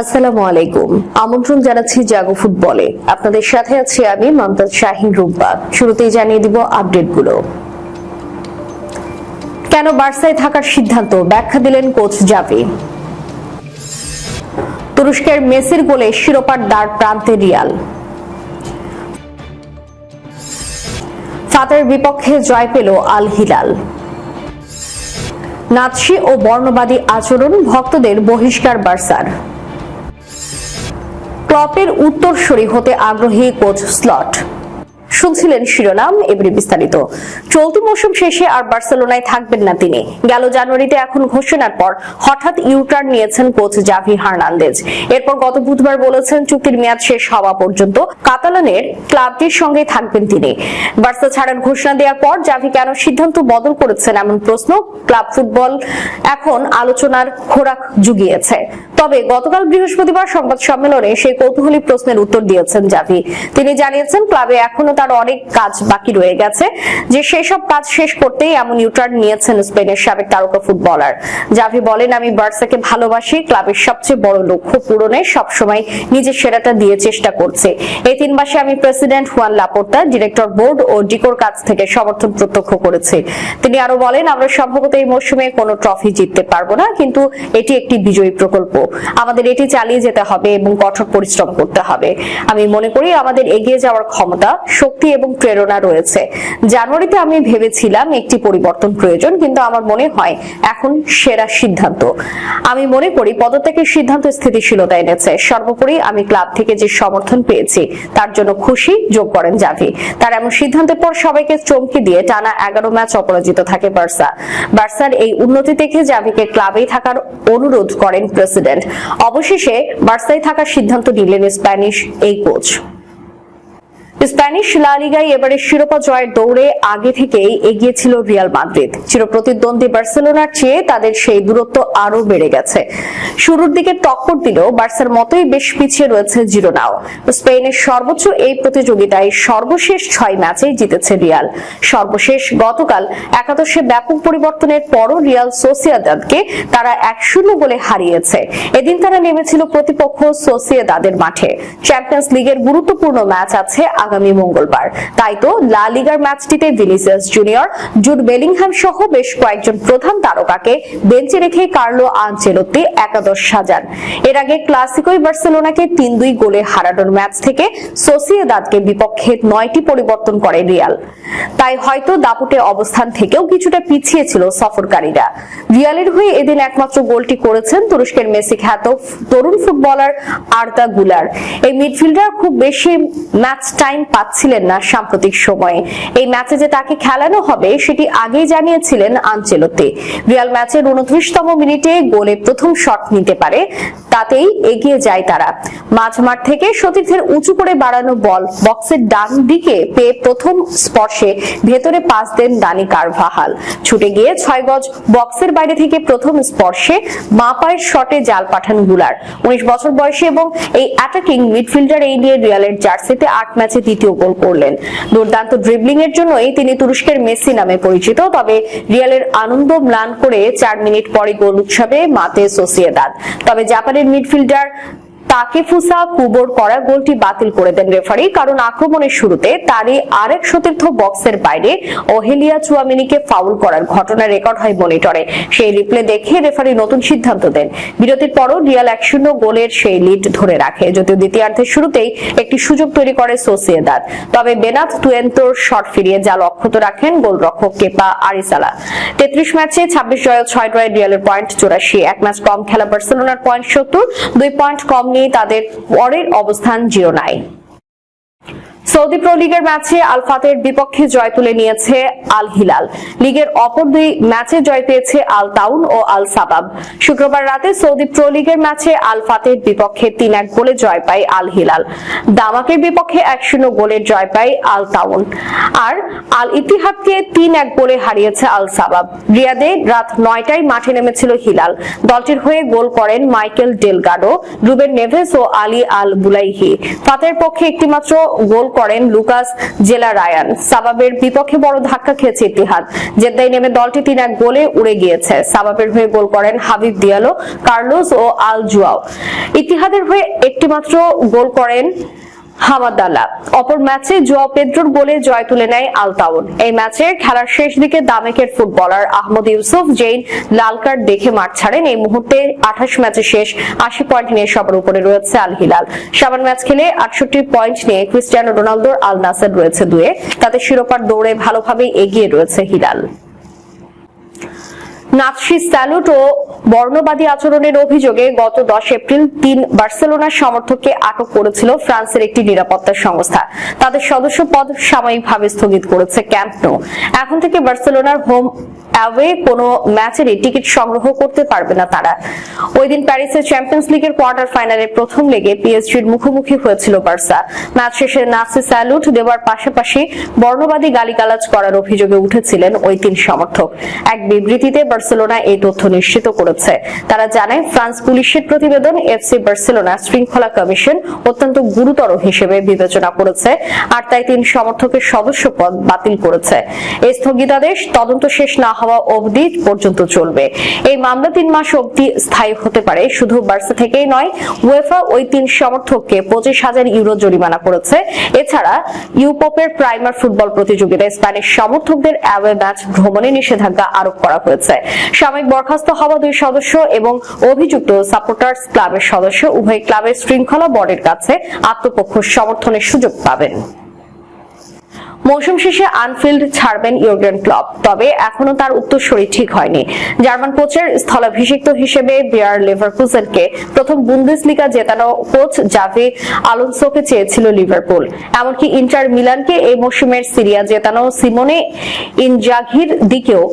আসসালামু আলাইকুম। আমন্ত্রণ জানাচ্ছি জাগো ফুটবলে। আপনাদের সাথে আছি আমি মমতাজ শাহিন রুম্পা শুরুতেই জানিয়ে দিব আপডেটগুলো। কেন বার্সায় থাকার সিদ্ধান্ত? ব্যাখ্যা দিলেন কোচ জাভি। তুরস্কের মেসির গোলে শিরোপার দ্বার প্রান্তে রিয়াল। ফাতের বিপক্ষে জয় পেল আল হিলাল। নাৎসি ও বর্ণবাদী আচরণ ভক্তদের বহিষ্কার বার্সার। ক্লপের উত্তরসূরি হতে আগ্রহী কোচ স্লট। শুনছিলেন শিরোনাম এবারে বিস্তারিত। চলতি মৌসুম শেষে আর বার্সেলোনায় থাকবেন না তিনি। গেল জানুয়ারিতে এখন ঘোষণার পর হঠাৎ ইউটার্ন নিয়েছেন কোচ জাভি হার্নান্দেজ। এরপর গত বুধবার বলেছেন চুক্তির মেয়াদ শেষ হওয়া পর্যন্ত কাতালানের ক্লাবটির সঙ্গে থাকবেন তিনি। বার্সা ছাড়ার ঘোষণা দেওয়ার পর জাভি কেন সিদ্ধান্ত বদল করেছেন এমন প্রশ্ন ক্লাব ফুটবল এখন আলোচনার খোরাক জুগিয়েছে। তবে গতকাল বৃহস্পতিবার সংবাদ সম্মেলনে সেই কৌতূহলী প্রশ্নের উত্তর দিয়েছেন জাভি। তিনি জানিয়েছেন, ক্লাবে এখনও তার অনেক কাজ বাকি রয়ে গেছে। যে সেই সব কাজ শেষ করতেই এমন ইউটার্ন নিয়েছেন স্পেনের সাবেক তারকা ফুটবলার। জাভি বলেন, আমি বার্সাকে ভালোবাসি, ক্লাবের সবচেয়ে বড় লক্ষ্য পূরণে সবসময় নিজের সেরাটা দিয়ে চেষ্টা করছে। এই তিন মাসে আমি president Juan Laporta, director board ও ডিকোর কাছ থেকে সমর্থন প্রত্যক্ষ করেছি। তিনি আরও বলেন, আমরা সম্ভবত এই মৌসুমে কোনো ট্রফি জিততে পারব না, কিন্তু এটি একটি বিজয়ী প্রকল্প। আমাদের এটি চালিয়ে যেতে হবে এবং কঠোর পরিশ্রম করতে হবে। আমি মনে করি আমাদের এগিয়ে যাওয়ার ক্ষমতা, শক্তি এবং প্রেরণা রয়েছে। জানুয়ারিতে আমি ভেবেছিলাম একটি পরিবর্তন প্রয়োজন, কিন্তু আমার মনে হয় এখন সেরা সিদ্ধান্ত। আমি মনে করি পদত্যাগের সিদ্ধান্ত স্থিতিশীলতা এনেছে। সর্বোপরি আমি ক্লাব থেকে যে সমর্থন পেয়েছি, তার জন্য খুশি, যোগ করেন জাভি। তার এমন সিদ্ধান্তের পর সবাইকে চমকে দিয়ে টানা এগারো ম্যাচ অপরাজিত থাকে বার্সা। বার্সার এই উন্নতি দেখে জাভিকে ক্লাবেই থাকার অনুরোধ করেন প্রেসিডেন্ট। অবশেষে বার্সায় থাকার সিদ্ধান্ত নিলেন স্প্যানিশ এই কোচ। স্প্যানিশ লা লিগায় এবারে শিরোপা জয়ের দৌড়ে আগে থেকেই এগিয়ে ছিল রিয়াল মাদ্রিদ। চিরপ্রতিদ্বন্দ্বী বার্সেলোনার চেয়ে তাদের সেই দূরত্ব আরও বেড়ে গেছে। শুরুর দিকে টক্কর দিলেও বার্সার মতোই বেশ পিছিয়ে রয়েছে জিরোনাও। স্পেনের সর্বোচ্চ এই প্রতিযোগিতায় সর্বশেষ ছয় ম্যাচে জিতেছে রিয়াল। সর্বশেষ গতকাল একাদশে ব্যাপক পরিবর্তনের পরও রিয়াল সোসিয়াদাদকে তারা এক শূন্য গোলে হারিয়েছে। এদিন তারা নেমেছিল প্রতিপক্ষ সোসিয়াদাদের মাঠে। চ্যাম্পিয়ন্স লিগের গুরুত্বপূর্ণ ম্যাচ আছে আগামী মঙ্গলবার। তাই তো লা লিগার ম্যাচটিতে ভিনিসিয়াস জুনিয়র জুড বেলিংহাম সহ বেশ কয়েকজন প্রধান তারকাকে বেঞ্চে রেখে কার্লো আনচেলত্তি একাদশ সাজান। এর আগে ক্লাসিকোই বার্সেলোনাকে তিন দুই গোলে হারানোর ম্যাচ থেকে সোসিয়েদাদকে বিপক্ষে নয়টি পরিবর্তন করে রিয়াল। তাই হয়তো দাপুটে অবস্থান থেকেও কিছুটা পিছিয়ে ছিল সফরকারীরা। রিয়ালের হয়ে এদিন একমাত্র গোলটি করেছেন তুরস্কের মেসি খ্যাত তরুণ ফুটবলার আর্দা গুলার। এই মিডফিল্ডার খুব বেশি ম্যাচ টাইম পাচ্ছিলেন না সাম্প্রতিক সময়ে। এই ম্যাচে যে তাকে খেলানো হবে, সেটি আগেই জানিয়েছিলেন আনচেলতে রিয়াল ম্যাচের উনত্রিশতম মিনিটে গোলে প্রথম শট নিতে পারে, তাতেই এগিয়ে যায় তারা। মাঝমাঠ থেকে সতীর্থের উঁচু করে বাড়ানো বল বক্সের ডান দিকে পেয়ে প্রথম স্পর্শে ভেতরে পাস দেন দানি কারভাহাল। ছুটে গিয়ে ছয় গজ বক্সের বাইরে থেকে প্রথম স্পর্শে বাঁ পায়ের শটে জাল পাঠানগুলার। উনিশ বছর বয়সে এবং এই অ্যাটাকিং মিডফিল্ডার এই নিয়ে রিয়ালের জার্সিতে আট ম্যাচে দ্বিতীয় গোল করলেন। দুর্দান্ত ড্রিবলিং এর জন্যই তিনি তুরস্কের মেসি নামে পরিচিত, তবে রিয়ালের আনন্দ ম্লান করে চার মিনিট পরে গোল উৎসবে মাতে সোসিয়েদাদ। তবে জাপানের মিডফিল্ডার তাকেফুসা কুবোর করা গোলটি বাতিল করে দেন রেফারি, কারণ আক্রমণের শুরুতে তারই আরেক সতীর্থ বক্সের বাইরে ওহেলিয়া চুয়ামিনিকে ফাউল করার ঘটনা রেকর্ড হয় মনিটরে। সেই রিপ্লে দেখে রেফারি নতুন সিদ্ধান্ত দেন। বিরতির পরও রিয়াল এক শূন্য গোলের সেই লিড ধরে রাখে। যদিও দ্বিতীয়ার্ধের শুরুতেই একটি সুযোগ তৈরি করে সোসিয়েদাদ। তবে বেনাত তুয়েন্তোর শট ফিরিয়ে জাল অক্ষত রাখেন গোলরক্ষক কেপা আরিসালা। তেত্রিশ ম্যাচে ছাব্বিশ জয় ছয় ড্রয়ে রিয়ালের পয়েন্ট চুরাশি। এক ম্যাচ কম খেলা বার্সেলোনার পয়েন্ট সত্তর, দুই পয়েন্ট কম নিয়ে তাদের পরের অবস্থান জিরো সৌদি প্রো লিগের ম্যাচে আল ফাতের বিপক্ষে জয় তুলে নিয়েছে আল হিলাল। লিগের অপর দুই ম্যাচে জয় পেয়েছে আল তাউন ও আল সাবাব। শুক্রবার রাতে সৌদি প্রো লিগের ম্যাচে আল ফাতের বিপক্ষে তিন এক গোলে জয় পায় আল হিলাল। দামাকের বিপক্ষে এক শূন্য গোলের জয় পায় আল তাউন। আর আল ইতিহাদকে তিন এক গোলে হারিয়েছে আল সাবাব। রিয়াদে রাত নয়টায় মাঠে নেমেছিল হিলাল। দলটির হয়ে গোল করেন মাইকেল ডেলগাডো, রুবেন নেভেস ও আলী আল বুলাইহি। ফাতের পক্ষে একটিমাত্র গোল করেন লুকাস জেলা রায়ান। সাবাবের বিপক্ষে বড় ধাক্কা খেয়েছে ইতিহাদ। জেদ্দাই নেমে দলটি তিন এক গোলে উড়ে গিয়েছে। সাবাবের হয়ে গোল করেন হাবিব দিয়ালো, কার্লোস ও আল জুয়াও। ইতিহাদের হয়ে একটিমাত্র গোল করেন হামাদাল্লাহ অপর ম্যাচে জোয়া পেদ্রোর গোলে জয় তুলে নেয় আলতাউন এই ম্যাচে খেলার শেষ দিকে দামেকের ফুটবলার আহমদ ইউসুফ জেইন লাল কার্ড দেখে মাঠ ছাড়েন। এই মুহূর্তে আঠাশ ম্যাচে শেষ আশি পয়েন্ট নিয়ে সবার উপরে রয়েছে আল হিলাল সাবান ম্যাচ খেলে আটষট্টি পয়েন্ট নিয়ে ক্রিস্টিয়ানো রোনালদোর আল নাসের রয়েছে দুয়ে। তাতে শিরোপার দৌড়ে ভালোভাবে এগিয়ে রয়েছে হিলাল। নাৎসি স্যালুট ও বর্ণবাদী আচরণের অভিযোগে গত দশ এপ্রিল তিন বার্সেলোনার সমর্থককে আটক করেছিল ফ্রান্সের একটি নিরাপত্তা সংস্থা। তাদের সদস্য পদ সাময়িকভাবে স্থগিত করেছে ক্যাম্প নো। এখন থেকে বার্সেলোনার হোম অ্যাওয়ে কোনো ম্যাচেরই টিকিট সংগ্রহ করতে পারবে না তারা। ওই দিন প্যারিসের চ্যাম্পিয়ন্স লিগের কোয়ার্টার ফাইনালের প্রথম লেগে পিএসজির মুখোমুখি হয়েছিল বার্সা। ম্যাচ শেষে স্যালুট দেওয়ার পাশাপাশি বর্ণবাদী গালিগালাজ করার অভিযোগে উঠেছিলেন ওই তিন সমর্থক। এক বিবৃতিতে বার্সেলোনা এই তথ্য নিশ্চিত করেছে। তারা জানায়, ফ্রান্স পুলিশের প্রতিবেদন এফসি বার্সেলোনা শৃঙ্খলা কমিশন অত্যন্ত গুরুতর হিসেবে বিবেচনা করেছে, আর তাই তিন সমর্থকের সদস্য পদ বাতিল করেছে। এই স্থগিতাদেশ তদন্ত শেষ না হওয়া অবধি পর্যন্ত চলবে। এই মামলা তিন মাস অবধি স্থায়ী হতে পারে। শুধু বার্সা থেকেই নয় ওয়েফা ওই তিন সমর্থককে পঁচিশ হাজার ইউরো জরিমানা করেছে। এছাড়া ইউপপের প্রাইমার ফুটবল প্রতিযোগিতায় স্প্যানিশ সমর্থকদের অ্যাওয়ে ম্যাচ ভ্রমণে নিষেধাজ্ঞা আরোপ করা হয়েছে। সাময়িক বরখাস্ত হওয়া দুই সদস্য এবং অভিযুক্ত সাপোর্টার্স ক্লাবের সদস্য উভয় ক্লাবের শৃঙ্খলা বোর্ডের কাছে আত্মপক্ষ সমর্থনের সুযোগ পাবেন। মৌসুম শেষে আনফিল্ড ছাড়বেন ইউরগেন ক্লব, তবে এখনও তার উত্তরসূরি ঠিক হয়নি। জার্মান কোচের স্থলাভিষিক্ত হিসেবে বিয়ার লেভারকুজেনকে প্রথম বুন্দেসলিগা জেতানো কোচ জাভি আলোনসোকে চেয়েছিল লিভারপুল। এমনকি ইন্টার মিলানকে এই মৌসুমের সিরিয়া জেতানো সিমোনে ইনজাঘির দিকেও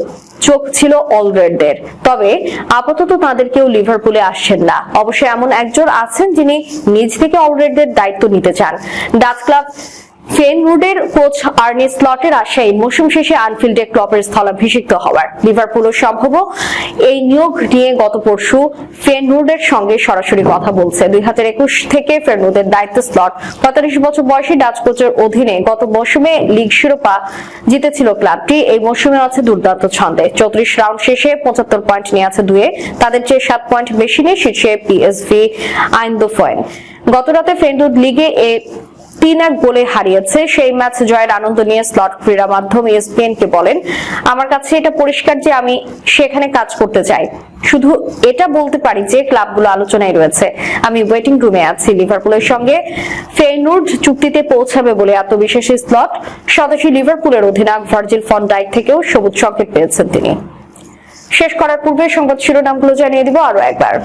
চোখ ছিল অলরেডদের তবে আপাতত তাদের কেউ লিভারপুলে আসছেন না। অবশ্য এমন একজন আছেন যিনি নিজ থেকে অলরেডদের দায়িত্ব নিতে চান। ডাচ ক্লাব ফেনউডের কোচ আর্নি স্লটের আশায় মৌসুম শেষে আনফিল্ডে ক্লবের স্থলাভিষিক্ত হওয়ার। লিভারপুলও সম্ভব। এই নিয়োগ নিয়ে গত পরশু ফেনউডের সঙ্গে সরাসরি কথা বলছে। দুই থেকে ফেনউডের দায়িত্ব স্লট। পঁয়তাল্লিশ বছর বয়সী ডাচ কোচের অধীনে গত মৌসুমে লিগ শিরোপা জিতেছিল ক্লাবটি। এই মৌসুমে আছে দুর্দান্ত ছন্দে। চৌত্রিশ রাউন্ড শেষে পঁচাত্তর পয়েন্ট নিয়ে আছে দুয়ে। তাদের চেয়ে সাত পয়েন্ট বেশি নিয়ে শীর্ষে পিএসভি আইন্দোফয়েন। গতরাতে ফেন্ডুড লিগে এ তিন এক গোলে হারিয়েছে। সেই ম্যাচ জয়ের আনন্দ নিয়ে স্লট ক্রীড়া মাধ্যম এসপিএন কে বলেন, আমার কাছে এটা পরিষ্কার যে আমি সেখানে কাজ করতে চাই। শুধু এটা বলতে পারি যে ক্লাবগুলো আলোচনায় রয়েছে। আমি ওয়েটিং রুমে আছি। লিভারপুলের সঙ্গে ফেইনুড চুক্তিতে পৌঁছাবে বলে আত্মবিশ্বাসী স্লট। স্বদেশী লিভারপুলের অধিনায়ক ভার্জিল ফন ডাইক থেকেও সবুজ সংকেত পেয়েছেন তিনি। শেষ করার পূর্বে সংবাদ শিরোনামগুলো জানিয়ে দিব আরও একবার।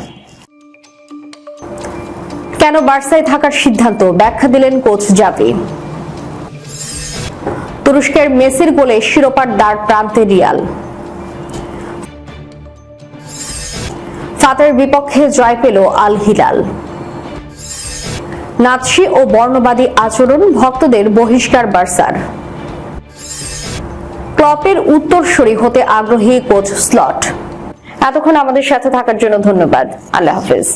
কেন বার্সায় থাকার সিদ্ধান্ত? ব্যাখ্যা দিলেন কোচ জাভি। তুরস্কের মেসির গোলে শিরোপার দ্বার প্রান্তে রিয়াল। ফাতার বিপক্ষে জয় পেল আল হিলাল। নাৎসি ও বর্ণবাদী আচরণ ভক্তদের বহিষ্কার বার্সার। ক্লপের উত্তরসূরি হতে আগ্রহী কোচ স্লট। এতক্ষণ আমাদের সাথে থাকার জন্য ধন্যবাদ। আল্লাহ হাফেজ।